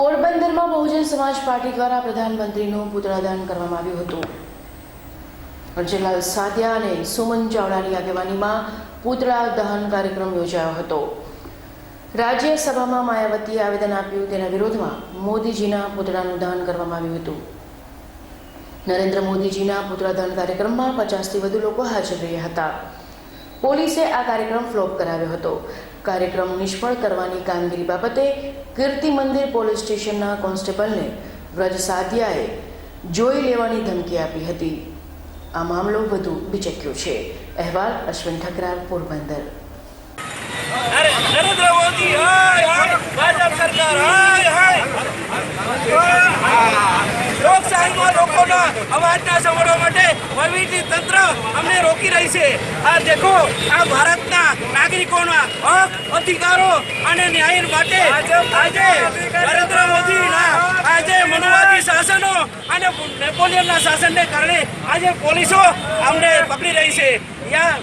પોરબંદરમાં બહુજન સમાજ પાર્ટી દ્વારા પ્રધાનમંત્રીનું પુતળાદાન કરવામાં આવ્યું હતું. અર્જનલાલ સાદિયા અને સુમન ચાવડાની આગેવાનીમાં પુતળા દહન કાર્યક્રમ યોજાયો હતો. રાજ્યસભામાં માયાવતીએ આવેદન આપ્યું તેના વિરોધમાં મોદીજીના પુતળાનું દહન કરવામાં આવ્યું હતું. નરેન્દ્ર મોદીજીના પુતળા દહન કાર્યક્રમમાં પચાસથી વધુ લોકો હાજર રહ્યા હતા. પોલીસે આ કાર્યક્રમ ફ્લોપ કરાવ્યો હતો. કાર્યક્રમ નિષ્ફળ કરવાની કામગીરી બાબતે કીર્તિ મંદિર પોલીસ સ્ટેશનના કોન્સ્ટેબલને વ્રજ સાદિયાએ જોઈ લેવાની ધમકી આપી હતી. આ મામલો વધુ બિચક્યો છે. અહેવાલ અશ્વિન ઠકરાર, પોરબંદર. નરેન્દ્ર મોદી, હાય હાય, ભાજપ સરકાર લોકોના અવાજના સંભાળવા માટે વહીવટી તંત્ર અમને રોકી રહી છે. આ દેખો આ ભારતના નાગરિકોના હક અધિકારો અને ન્યાય માટે આજે નરેન્દ્ર મોદીના આજે મનુવાદી શાસનો અને નેપોલિયનના શાસનને કારણે આજે પોલીસો અમને પકડી રહી છે. યા